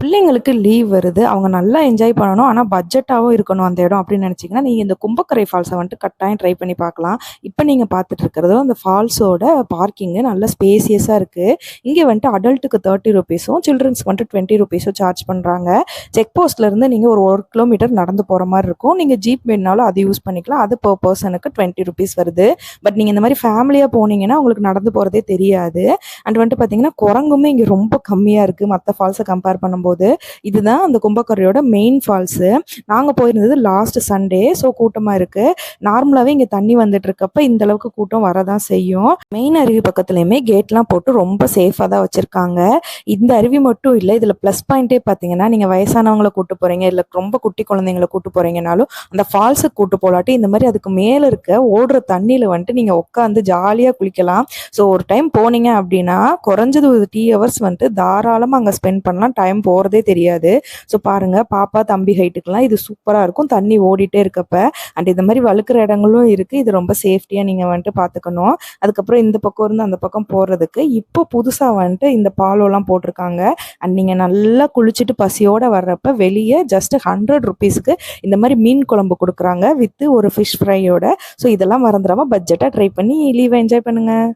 பிள்ளைங்களுக்கு லீவ் வருது. அவங்க நல்லா என்ஜாய் பண்ணணும். ஆனால் பட்ஜெட்டாகவும் இருக்கணும் அந்த இடம் அப்படின்னு நினச்சிங்கன்னா நீங்கள் இந்த கும்பக்கரை ஃபால்ஸை வந்துட்டு கட்டாயம் ட்ரை பண்ணி பார்க்கலாம். இப்போ நீங்கள் பார்த்துட்டு இருக்கிறதோ அந்த ஃபால்ஸோட பார்க்கிங்கு நல்ல ஸ்பேசியஸாக இருக்குது இங்கே வந்துட்டு அடல்ட்டுக்கு தேர்ட்டி ருபீஸும் சில்ட்ரன்ஸ்க்கு வந்துட்டு டுவெண்ட்டி ருபீஸும் சார்ஜ் பண்ணுறாங்க செக் போஸ்ட்லேருந்து நீங்கள் ஒரு ஒரு கிலோமீட்டர் நடந்து போகிற மாதிரி இருக்கும். நீங்கள் ஜீப் வேணுனாலும் அது யூஸ் பண்ணிக்கலாம். அது பர் பர்சனுக்கு டுவெண்ட்டி ருபீஸ் வருது. பட் நீங்கள் இந்த மாதிரி ஃபேமிலியாக போனீங்கன்னா உங்களுக்கு நடந்து போகிறதே தெரியாது. அண்ட் வந்துட்டு பார்த்தீங்கன்னா குரங்குமே இங்கே ரொம்ப கம்மியாக இருக்குது மற்ற ஃபால்ஸை கம்பேர் பண்ணும்போது இதுதான் அந்த கும்பக்கரையோட மெயின் ஃபால்ஸு நாங்கள் போயிருந்தது லாஸ்ட் சண்டே ஸோ கூட்டமாக இருக்குது நார்மலாகவே இங்கே தண்ணி வந்துட்டு இருக்கப்ப இந்த அளவுக்கு கூட்டம் வரதான் செய்யும். மெயின் அருவி பக்கத்துலையுமே கேட்லாம் போட்டு ரொம்ப சேஃபாக தான் வச்சுருக்காங்க. இந்த அருவி மட்டும் இல்லை இதில் ப்ளஸ் பாயிண்ட்டே பார்த்தீங்கன்னா நீங்கள் வயசானவங்களை கூட்டு போகிறீங்க இல்லை ரொம்ப குட்டி குழந்தைங்களை கூட்டு போகிறீங்கனாலும் அந்த ஃபால்ஸுக்கு கூட்டு போலாட்டி இந்த மாதிரி அதுக்கு மேலே இருக்க ஓடுற தண்ணியில் வந்துட்டு நீங்கள் உட்காந்து ஜாலியாக குளிக்கலாம். ஸோ ஒரு டைம் போனீங்க அப்படின்னா குறைஞ்சது ஒரு டீ ஹவர்ஸ் வந்துட்டு தாராளமாக அங்கே ஸ்பெண்ட் பண்ணலாம். டைம் போகிறதே தெரியாது. ஸோ பாருங்கள் பாப்பா தம்பி ஹைட்டுக்கெலாம் இது சூப்பராக இருக்கும். தண்ணி ஓடிட்டே இருக்கப்ப. அண்ட் இந்த மாதிரி வழுக்கிற இடங்களும் இருக்குது இது ரொம்ப சேஃப்டியாக நீங்கள் வந்துட்டு பார்த்துக்கணும் அதுக்கப்புறம் இந்த பக்கம் இருந்து அந்த பக்கம் போகிறதுக்கு இப்போ புதுசாக வந்துட்டு இந்த பாலோலாம் போட்டிருக்காங்க. அண்ட் நீங்கள் நல்லா குளிச்சுட்டு பசியோடு வர்றப்ப வெளியே ஜஸ்ட் ஹண்ட்ரட் ருபீஸ்க்கு இந்த மாதிரி மீன் குழம்பு கொடுக்குறாங்க வித்து ஒரு ஃபிஷ் ஃப்ரையோட ஸோ இதெல்லாம் மறந்துடாமல் பட்ஜெட்டாக ட்ரை பண்ணி லீவை என்ஜாய் பண்ணுங்கள்